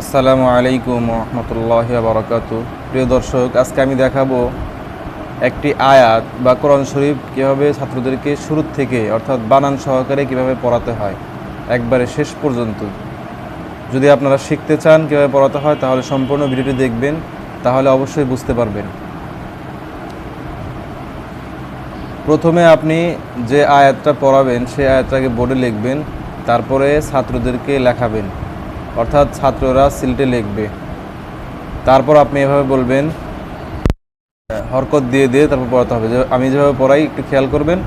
আসসালামু আলাইকুম রহমতুল্লাহ বারকাত প্রিয় দর্শক, আজকে আমি দেখাবো একটি আয়াত বা কোরআন শরীফ কীভাবে ছাত্রদেরকে শুরুর থেকে, অর্থাৎ বানান সহকারে কীভাবে পড়াতে হয়, একবারে শেষ পর্যন্ত। যদি আপনারা শিখতে চান কীভাবে পড়াতে হয়, তাহলে সম্পূর্ণ ভিডিওটি দেখবেন, তাহলে অবশ্যই বুঝতে পারবেন। প্রথমে আপনি যে আয়াতটা পড়াবেন, সেই আয়াতটাকে বোর্ডে লিখবেন, তারপরে ছাত্রদেরকে লেখাবেন। অর্থাৎ ছাত্ররা সিলটে লিখবে। তারপর আপনি এভাবে বলবেন হরকত দিয়ে দিয়ে তারপর পড়াতে হবে। যে আমি যেভাবে পড়াই একটু খেয়াল করবেন।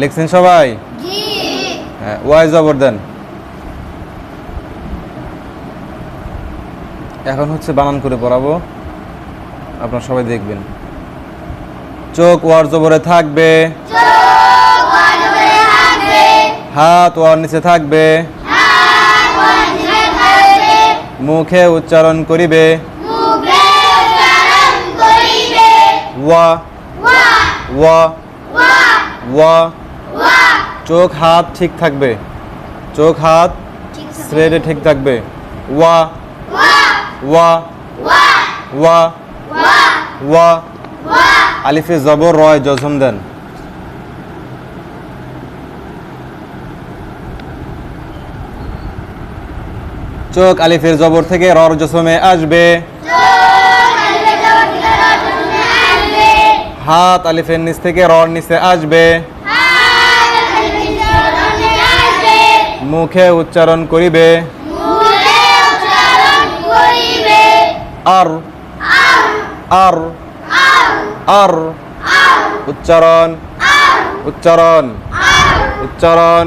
লিখছেন সবাই? হ্যাঁ ওয়াই জবর দেন। এখন হচ্ছে বানান করে পড়াবো। আপনারা সবাই দেখবেন। চোখ ওয়ার জবরে থাকবে। হাত ওয়ার নিচে থাকবে। মুখে উচ্চারণ করিবে। ওয়া। চোখ, হাত ঠিক থাকবে। চোখ, হাত স্লেটে ঠিক থাকবে। ওয়া। ওয়া। ওয়া। ওয়া। আলিফে জবর, রয় জজম দেন। চোখ আলিফের জবর থেকে রর জসমে আসবে। হাত আলিফের নিচ থেকে রর নিচে আসবে। মুখে উচ্চারণ করিবে। আর আর আর, উচ্চারণ উচ্চারণ উচ্চারণ।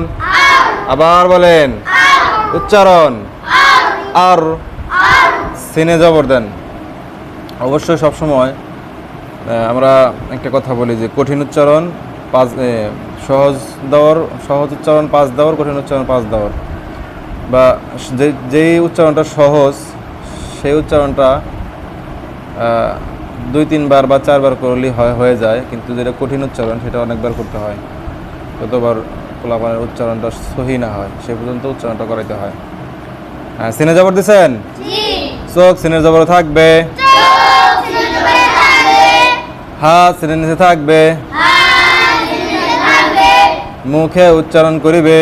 আবার বলেন, উচ্চারণ। আর সিনে জবর দেন। অবশ্যই সবসময় আমরা একটা কথা বলি যে কঠিন উচ্চারণ পাঁচ সহজ দেওয়ার, সহজ উচ্চারণ পাঁচ দেওয়ার, কঠিন উচ্চারণ পাঁচ দেওয়ার। বা যে, যেই উচ্চারণটা সহজ, সেই উচ্চারণটা দুই, তিনবার বা চারবার করলেই হয়, হয়ে যায়। কিন্তু যেটা কঠিন উচ্চারণ, সেটা অনেকবার করতে হয়। যতবার পোলাপানের উচ্চারণটা সহি না হয়, সে পর্যন্ত উচ্চারণটা করাইতে হ্যাঁ। সিনে জবর দিছেন চোখ সিনের জবর থাকবে হাত সিনের নিচে থাকবে মুখে উচ্চারণ করিবে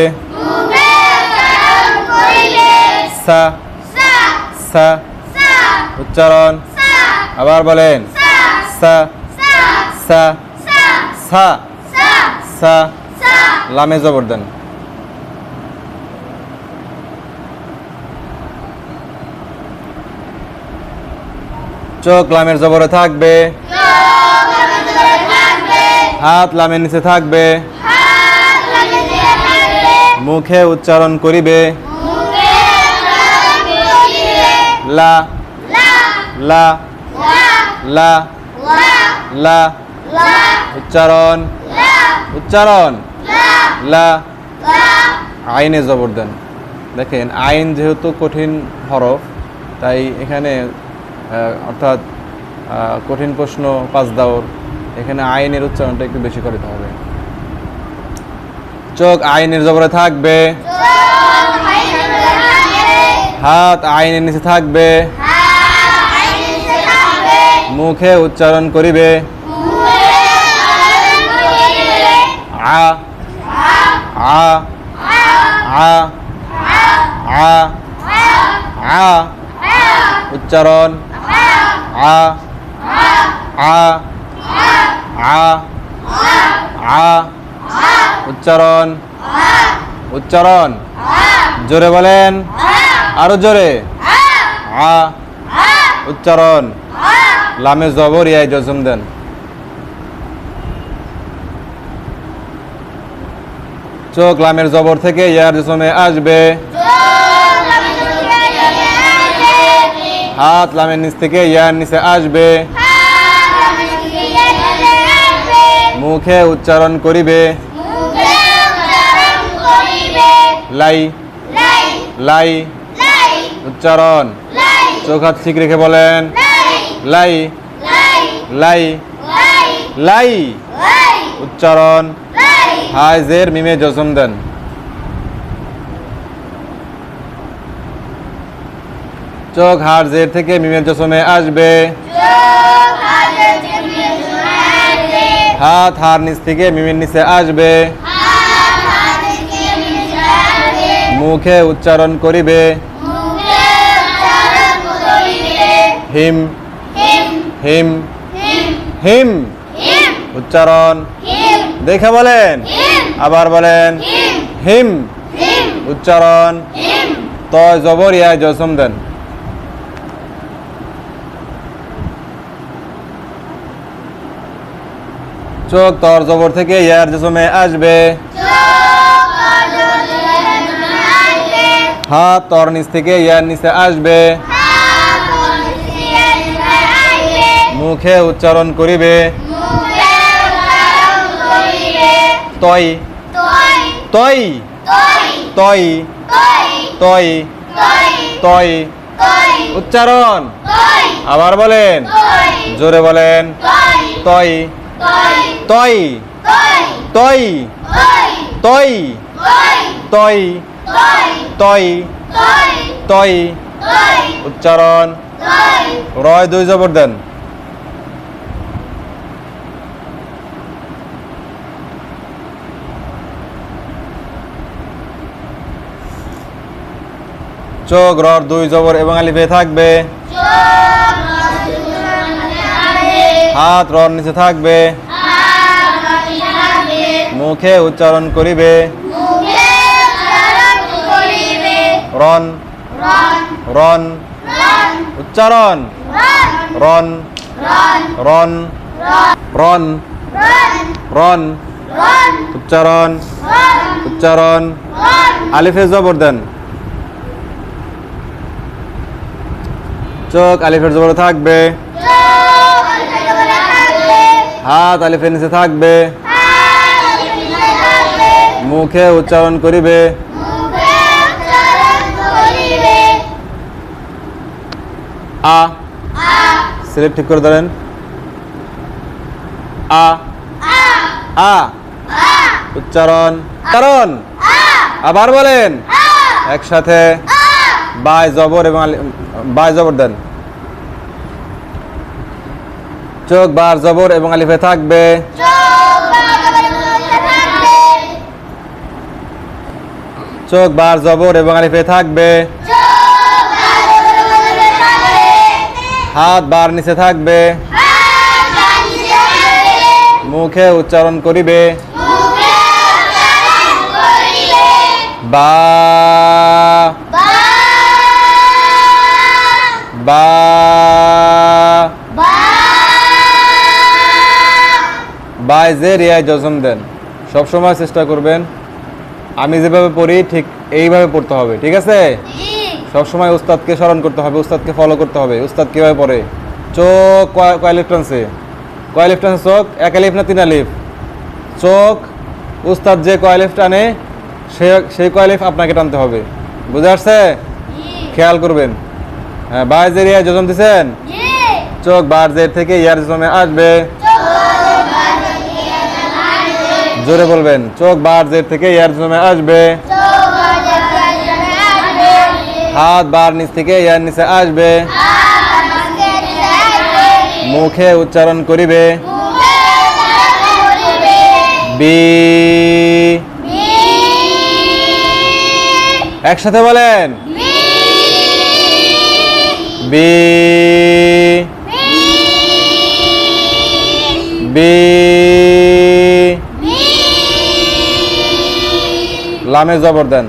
সা সা উচ্চারণ আবার বলেন সা সা সা সা লামে জবর দেন চোখ লামের জবরে থাকবে। হাত লামের নিচে থাকবে। মুখে উচ্চারণ করিবে। লা। লা। লা। লা। উচ্চারণ। উচ্চারণ। লা। আইনে জবর দেন দেখেন, আইন যেহেতু কঠিন হরফ, তাই এখানে অর্থাৎ কঠিন প্রশ্ন পাঁচ দাওর, এখানে আইনের উচ্চারণটা একটু বেশি করতে হবে। চোখ আইনের জবরে থাকবে। হাত আইনের নিচে থাকবে। মুখে উচ্চারণ করিবে। আ। আ। আ। আ। আ। উচ্চারণ। আ উচ্চারণ উচ্চারণ। জোরে বলেন, আরও জোরে। আ, উচ্চারণ। লামে জবর ইয়াই জজম দেন। চোখ লামের জবর থেকে ইয়ার জসমে আসবে। হাত লামের নিচ থেকে, ইয়ার নিচে আসবে। মুখে উচ্চারণ করিবে। লাই। লাই। উচ্চারণ। চোখ হাত ঠিক রেখে বলেন, লাই। লাই। লাই। উচ্চারণ। হাই জের মিমে জজম দেন। চোখ হার জের থেকে মিমের জসমে আসবে। হাত হার নিচ থেকে মিমের নিচে আসবে। মুখে উচ্চারণ করিবে। হিম হিম হিম। উচ্চারণ। দেখে বলেন। আবার বলেন। হিম। উচ্চারণ। তয় জবরিয়ায় জসম দেন। চোখ তর জবর থেকে ইয়ার জসমে আসবে। হাত তর নিচ থেকে ইয়ার নিচে আসবে। মুখে উচ্চারণ করিবে। তয়। তয়। তয়। তয়। তয়। উচ্চারণ। আবার বলেন। জোরে বলেন। তয়। তয়। তয়। তয়। তয়। তয়। তয়। উচ্চারণ। রয় দুই জবর দেন। চোখ রর দুই জবর এবং আলিফে থাকবে। হাত রর নিচে থাকবে। মুখে উচ্চারণ করিবে রন রন উচ্চারণ রন রন রন রন উচ্চারণ উচ্চারণ আলিফে জবর দেন চোখ আলিফের জবর থাকবে হাত আলিফের নিচে থাকবে মুখে উচ্চারণ করিবে। আ। সিলেক্ট ঠিক করে ধরেন। আ। উচ্চারণ। কারণ। আবার বলেন। একসাথে। বাই জবর এবং বাই জবর দেন। চোখ বার জবর এবং আলিফে থাকবে। চোখ বার জবর এবং আলিফে থাকবে। হাত বার নিচে থাকবে। মুখে উচ্চারণ করিবে। বা। বা। যে রিয়ায় জজম দেন। সবসময় চেষ্টা করবেন আমি যেভাবে পড়ি ঠিক এইভাবে পড়তে হবে ঠিক আছে? সবসময় উস্তাদকে স্মরণ করতে হবে উস্তাদকে ফলো করতে হবে। উস্তাদ কীভাবে পড়ে? চোখ কয় কয় লিফ টানছে কয় লিফ চোখ এক আলিফ না তিন আলিফ চোখ উস্তাদ যে কয় লিফ টানে সে সেই কয় লিফ আপনাকে টানতে হবে। বুঝে আসছে? খেয়াল করবেন। হ্যাঁ বাই যে রিয়া যোজন দিছেন চোখ বার জের থেকে ইয়ার জমে আসবে। জোরে বলবেন, চোখ বার জের থেকে ইয়ার জমে আসবে। হাত বার নিচ থেকে ইয়ার নিচে আসবে। মুখে উচ্চারণ করিবে। বি। একসাথে বলেন। বি। বি। লামে জবর দেন।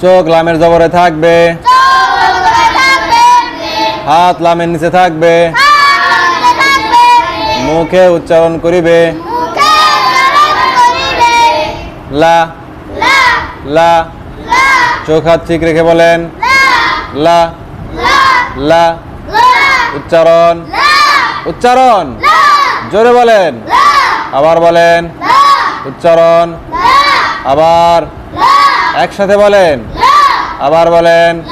চোখ লামের জবরে থাকবে। হাত লামের নিচে থাকবে। মুখে উচ্চারণ করিবে। লা। লা। চোখ হাত ঠিক রেখে বলেন। লা। লা। উচ্চারণ। উচ্চারণ। জোরে বলেন। আবার বলেন। উচ্চারণ। আবার। একসাথে বলেন। আবার বলেন।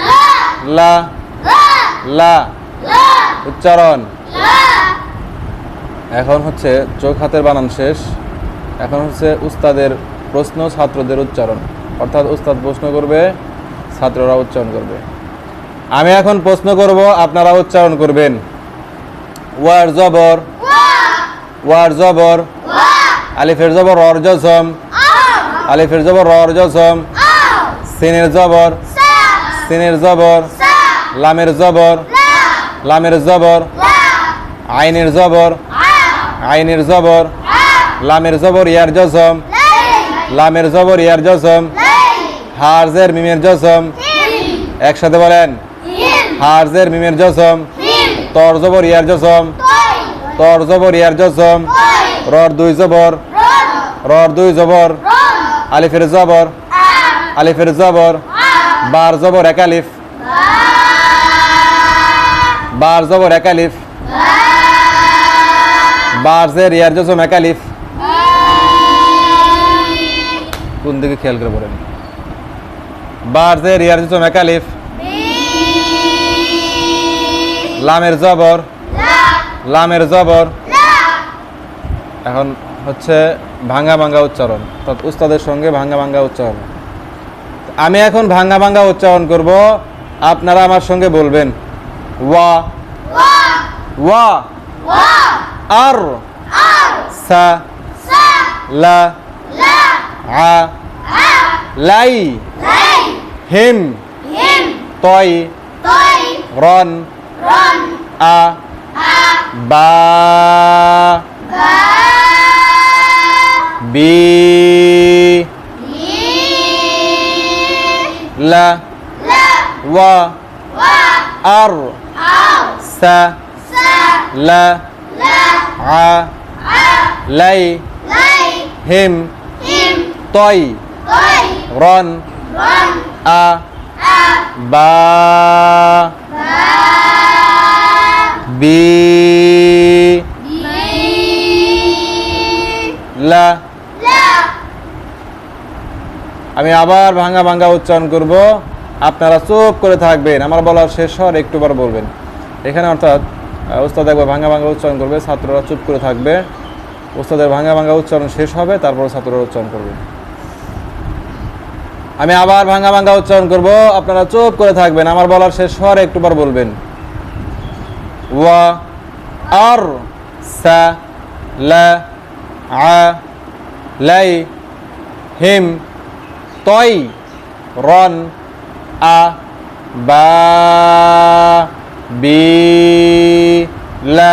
লা। লা। উচ্চারণ। এখন হচ্ছে চোখ হাতের বানান শেষ। এখন হচ্ছে উস্তাদের প্রশ্ন, ছাত্রদের উচ্চারণ। অর্থাৎ উস্তাদ প্রশ্ন করবে, ছাত্ররা উচ্চারণ করবে। আমি এখন প্রশ্ন করব, আপনারা উচ্চারণ করবেন। ওয়ার জবর। ওয়ার জবর। আলিফের জবর অর জসম। আলিফের জবর অর জসম। সিনের জবর। সিনের জবর। লামের জবর। লামের জবর। আইনের জবর। আইনের জবর। লামের জবর ইয়ার জসম। লামের জবর ইয়ার জসম। হারজের মিমের জসম। একসাথে বলেন। হারজের মিমের জসম। তর জবর ইয়ার জসম। তর জবর, ইয়ার জসম রর দুই জবর। রর দুই জবর। আলিফের জবর। আলিফের জবর। বার জবর এক আলিফ। বার জবর এক আলিফ। বার জের, ইয়ার জসম এক আলিফ। কোন দিকে খেয়াল করে বলেন বার জের, ইয়ার জসম এক আলিফ। লামের জবর। লামের জবর। এখন হচ্ছে ভাঙ্গা ভাঙ্গা উচ্চারণ। অর্থাৎ উস্তাদের সঙ্গে ভাঙ্গা ভাঙ্গা উচ্চারণ। আমি এখন ভাঙ্গা ভাঙ্গা উচ্চারণ করব। আপনারা আমার সঙ্গে বলবেন। ওয়া। ওয়া। আর। সা। লা। আ। লাই। হিম। তয়। রন আ। বা বি লা ওয়া আর সা লা আ লাই হিম তয় রন আ বা বি লা। আমি আবার ভাঙ্গা ভাঙ্গা উচ্চারণ করব। আপনারা চুপ করে থাকবেন। আমার বলার শেষ হওয়ার একটুবার বলবেন। এখানে অর্থাৎ ওস্তাদ একবার ভাঙ্গা ভাঙ্গা উচ্চারণ করবে ছাত্ররা চুপ করে থাকবে। ওস্তাদের ভাঙ্গা ভাঙ্গা উচ্চারণ শেষ হবে তারপর ছাত্ররা উচ্চারণ করবে। আমি আবার ভাঙ্গা ভাঙ্গা উচ্চারণ করব। আপনারা চুপ করে থাকবেন। আমার বলার শেষ হওয়ার একটুবার বলবেন ওয়া আর সা লা আ লাই হিম তই রন আ বা বি লা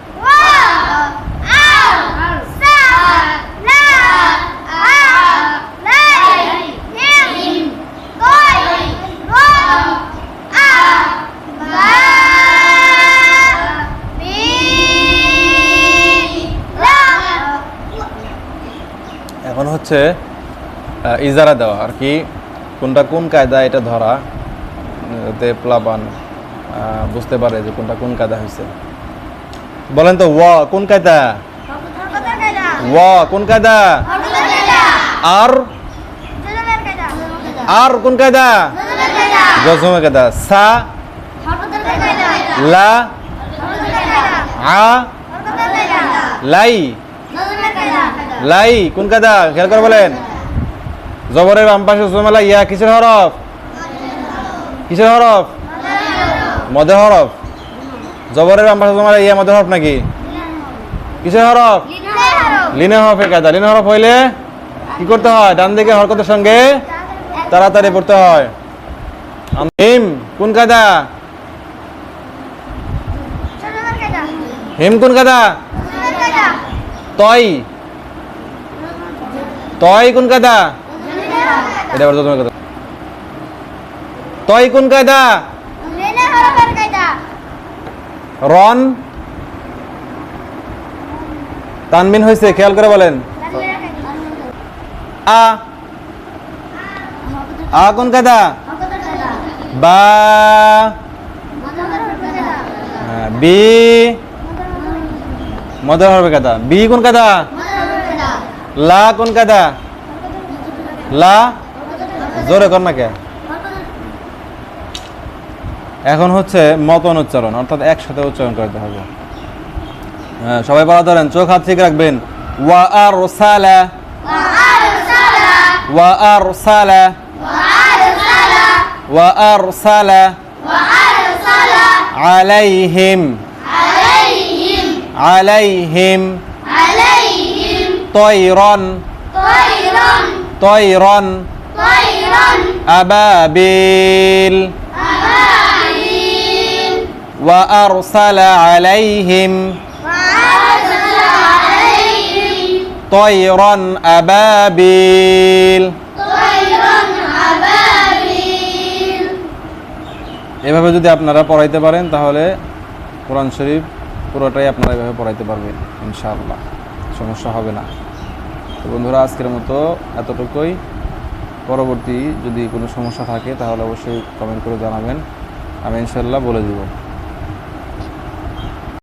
হচ্ছে ইজারা দেওয়া, আর কি কোনটা কোন কায়দা এটা ধরা যাতে প্লাবান বুঝতে পারে যে কোনটা কোন কায়দা হয়েছে বলেন তো, ওয়া কোন কায়দা? ওয়া কোন কায়দা? আর? আর কোন কায়দা? জজমে কায়দা। সা? লা? আ? লাই? লাই কোন কায়দা খেয়াল করে বলেন। জবরের বাম পাশে জমেলা ইয়া কিসের হরফ? কিসের হরফ? মদে হরফ। জবরের বাম পাশে জমেলা ইয়া মদে হরফ নাকি? কিসের হরফ? লিনে হরফের কায়দা লিনে হরফ হইলে কি করতে হয়? ডান দিকে হরকতের সঙ্গে তাড়াতাড়ি পড়তে হয়। হিম কোন কায়দা হিম কোন কায়দা তয়। তয় কোন কায়দা? এটা তোমার কথা। কোন কায়দা? রন। তানবিন হয়েছে খেয়াল করে বলেন। আ। আ কোন কাদা বা। হ্যাঁ, বি। মদর হবে কাদা বি কোন কাদা লা কোন কাদা লা? জোরে কর না কে? এখন হচ্ছে মতন উচ্চারণ অর্থাৎ একসাথে উচ্চারণ করতে হবে। হ্যাঁ, সবাই পড়া ধরেন চোখ হাত ঠিক রাখবেন। ওয়া আর সালা ওয়া আর সালা ওয়া আর সালা আলাইহিম। আলাইহিম। তৈরন তৈরন আবাবিল وأرسل عليهم طيرا أبابيل এভাবে যদি আপনারা পড়াইতে পারেন তাহলে কোরআন শরীফ পুরোটাই আপনারা এভাবে পড়াইতে পারবেন ইনশাআল্লাহ সমস্যা হবে না। তো বন্ধুরা, আজকের মতো এতটুকুই। পরবর্তী যদি কোনো সমস্যা থাকে, তাহলে অবশ্যই কমেন্ট করে জানাবেন। আমি ইনশাল্লাহ বলে দিব।